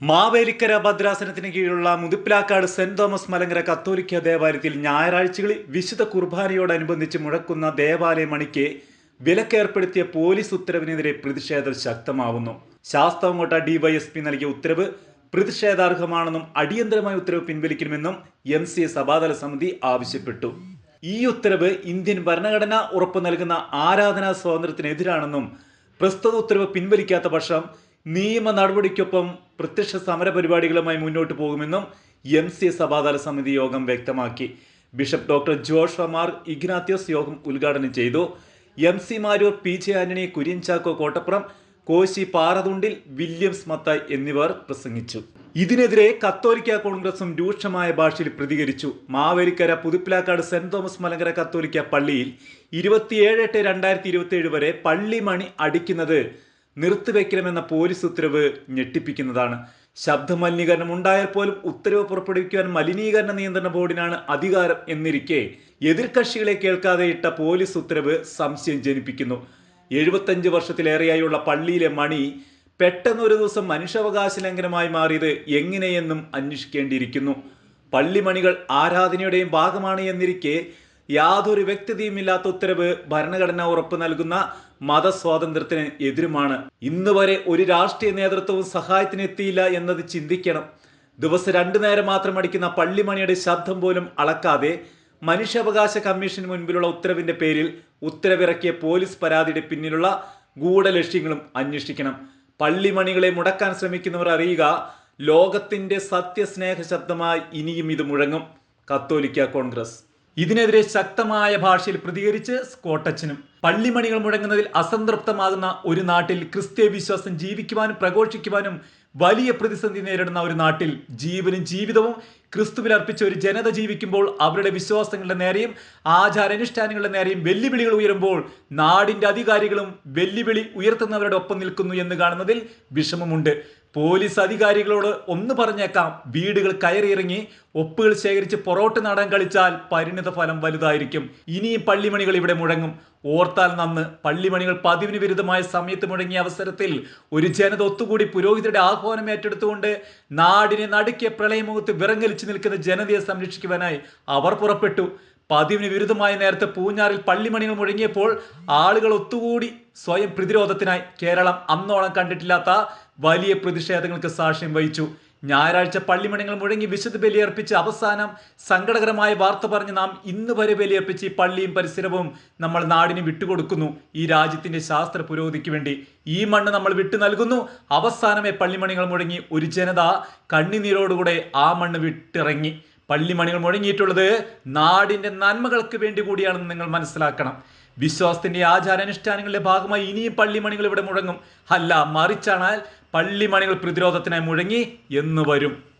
മാവേലിക്കര ഭദ്രാസനത്തിന് കീഴിലുള്ള മുതിപ്പിലാക്കാട് saint Thomas Malankara കത്തോലിക്ക ദേവാലയത്തിൽ ഞായറാഴ്ചകളിൽ വിശുദ്ധ കുർബാനയോടനുബന്ധിച്ച് മുഴക്കുന്ന ദേവാലയ മണിക്ക് വിലക്കേർപ്പെടുത്തിയ പോലീസ് ഉത്തരവിനെതിരെ പ്രതിഷേധം ശക്തമാവുന്നു. ശാസ്താംകോട്ട ഡിവൈഎസ്പി നൽകിയ ഉത്തരവ് പ്രതിഷേധാർഹമാണെന്നും അടിയന്തരമായ ഉത്തരവ് പിൻവലിക്കണമെന്നും എം സി സഭാതല സമിതി ആവശ്യപ്പെട്ടു. ഈ ഉത്തരവ് ഇന്ത്യൻ ഭരണഘടന ഉറപ്പു നൽകുന്ന ആരാധനാ സ്വാതന്ത്ര്യത്തിനെതിരാണെന്നും പ്രസ്തുത ഉത്തരവ് പിൻവലിക്കാത്ത പക്ഷം നിയമ നടപടിക്കൊപ്പം പ്രത്യക്ഷ സമര പരിപാടികളുമായി മുന്നോട്ട് പോകുമെന്നും എം സി സഭാതല സമിതി യോഗം വ്യക്തമാക്കി. Bishop doctor Josh Mar Ignatios യോഗം ഉദ്ഘാടനം ചെയ്തു. M C Maroor P J Antony Kurian Chacko Kottappuram Koshy Parathundil Williams Mathai എന്നിവർ പ്രസംഗിച്ചു. ഇതിനെതിരെ കത്തോലിക്ക കോൺഗ്രസും രൂക്ഷമായ ഭാഷയിൽ പ്രതികരിച്ചു. മാവേലിക്കര പുതുപ്പിലാക്കാട് സെന്റ് തോമസ് മലങ്കര കത്തോലിക്ക പള്ളിയിൽ ഇരുപത്തിയേഴ് എട്ട് രണ്ടായിരത്തി ഇരുപത്തി ഏഴ് വരെ പള്ളി മണി അടിക്കുന്നത് നിർത്തിവെക്കണമെന്ന പോലീസ് ഉത്തരവ് ഞെട്ടിപ്പിക്കുന്നതാണ്. ശബ്ദ മലിനീകരണം ഉണ്ടായാൽ പോലും ഉത്തരവ് പുറപ്പെടുവിക്കുവാൻ മലിനീകരണ നിയന്ത്രണ ബോർഡിനാണ് അധികാരം എന്നിരിക്കെ എതിർകക്ഷികളെ കേൾക്കാതെ ഇട്ട പോലീസ് ഉത്തരവ് സംശയം ജനിപ്പിക്കുന്നു. എഴുപത്തഞ്ച് വർഷത്തിലേറെയായുള്ള പള്ളിയിലെ മണി പെട്ടെന്നൊരു ദിവസം മനുഷ്യാവകാശ ലംഘനമായി മാറിയത് എങ്ങനെയെന്നും അന്വേഷിക്കേണ്ടിയിരിക്കുന്നു. പള്ളിമണികൾ ആരാധനയുടെയും ഭാഗമാണ് എന്നിരിക്കെ യാതൊരു വ്യക്തതയുമില്ലാത്ത ഉത്തരവ് ഭരണഘടന ഉറപ്പ് നൽകുന്ന മതസ്വാതന്ത്ര്യത്തിന് എതിരുമാണ്. ഇന്ന് വരെ ഒരു രാഷ്ട്രീയ നേതൃത്വവും സഹായത്തിനെത്തിയില്ല എന്നത് ചിന്തിക്കണം. ദിവസം രണ്ടു നേരം മാത്രം അടിക്കുന്ന പള്ളിമണിയുടെ ശബ്ദം പോലും അളക്കാതെ മനുഷ്യാവകാശ കമ്മീഷന് മുൻപിലുള്ള ഉത്തരവിന്റെ പേരിൽ ഉത്തരവിറക്കിയ പോലീസ് പരാതിയുടെ പിന്നിലുള്ള ഗൂഢലക്ഷ്യങ്ങളും അന്വേഷിക്കണം. പള്ളിമണികളെ മുടക്കാൻ ശ്രമിക്കുന്നവർ അറിയുക ലോകത്തിന്റെ സത്യസ്നേഹ ശബ്ദമായി ഇനിയും ഇത് മുഴങ്ങും. കത്തോലിക്ക കോൺഗ്രസ്. ഇതിനെതിരെ ശക്തമായ ഭാഷയിൽ പ്രതികരിച്ച് സ്കോട്ടച്ചനും പള്ളിമണികൾ മുഴങ്ങുന്നതിൽ അസംതൃപ്തമാകുന്ന ഒരു നാട്ടിൽ ക്രിസ്ത്യ വിശ്വാസം ജീവിക്കുവാനും പ്രഘോഷിക്കുവാനും വലിയ പ്രതിസന്ധി നേരിടുന്ന ഒരു നാട്ടിൽ ജീവനും ജീവിതവും ക്രിസ്തുവിൽ അർപ്പിച്ച ഒരു ജനത ജീവിക്കുമ്പോൾ അവരുടെ വിശ്വാസങ്ങളുടെ നേരെയും ആചാരാനുഷ്ഠാനങ്ങളുടെ നേരെയും വെല്ലുവിളികൾ ഉയരുമ്പോൾ നാടിന്റെ അധികാരികളും വെല്ലുവിളി ഉയർത്തുന്നവരുടെ ഒപ്പം നിൽക്കുന്നു എന്ന് കാണുന്നതിൽ വിഷമമുണ്ട്. പോലീസ് അധികാരികളോട് ഒന്ന് പറഞ്ഞേക്കാം. വീടുകൾ കയറിയിറങ്ങി ഒപ്പുകൾ ശേഖരിച്ച് പൊറോട്ട് നാടൻ കളിച്ചാൽ പരിണിത ഫലം വലുതായിരിക്കും. ഇനിയും പള്ളിമണികൾ ഇവിടെ മുഴങ്ങും. ഓർത്താൽ നന്ന് പള്ളിമണികൾ പതിവിന് വിരുദ്ധമായ സമയത്ത് മുഴങ്ങിയ അവസരത്തിൽ ഒരു ജനത ഒത്തുകൂടി പുരോഹിതരുടെ ആഹ്വാനം ഏറ്റെടുത്തുകൊണ്ട് നാടിനെ നടുക്കിയ പ്രളയമുഖത്ത് വിറങ്ങലിച്ചു നിൽക്കുന്ന ജനതയെ സംരക്ഷിക്കുവാനായി അവർ പുറപ്പെട്ടു. പതിവിന് വിരുദ്ധമായ നേരത്തെ പൂഞ്ഞാറിൽ പള്ളിമണികൾ മുഴങ്ങിയപ്പോൾ ആളുകൾ ഒത്തുകൂടി സ്വയം പ്രതിരോധത്തിനായി കേരളം അന്നോളം കണ്ടിട്ടില്ലാത്ത വലിയ പ്രതിഷേധങ്ങൾക്ക് സാക്ഷ്യം വഹിച്ചു. ഞായറാഴ്ച പള്ളിമണികൾ മുഴങ്ങി വിശുദ്ധ ബലിയർപ്പിച്ച് അവസാനം സങ്കടകരമായ വാർത്ത പറഞ്ഞ് നാം ഇന്ന് വരെ ബലിയർപ്പിച്ച് ഈ പള്ളിയും പരിസരവും നമ്മൾ നാടിന് വിട്ടുകൊടുക്കുന്നു. ഈ രാജ്യത്തിന്റെ ശാസ്ത്ര പുരോഗതിക്ക് വേണ്ടി. ഈ മണ്ണ് നമ്മൾ വിട്ടു നൽകുന്നു. അവസാനമേ പള്ളിമണികൾ മുഴങ്ങി ഒരു ജനത കണ്ണിനീരോടുകൂടെ ആ മണ്ണ് വിട്ടിറങ്ങി. പള്ളിമണികൾ മുഴങ്ങിയിട്ടുള്ളത് നാടിന്റെ നന്മകൾക്ക് വേണ്ടി കൂടിയാണെന്ന് നിങ്ങൾ മനസ്സിലാക്കണം. വിശ്വാസത്തിന്റെ ആചാരാനുഷ്ഠാനങ്ങളുടെ ഭാഗമായി ഇനിയും പള്ളിമണികൾ ഇവിടെ മുഴങ്ങും. അല്ല മറിച്ചാണാൽ പള്ളിമണികൾ പ്രതിരോധത്തിനായി മുഴങ്ങി എന്ന് വരും.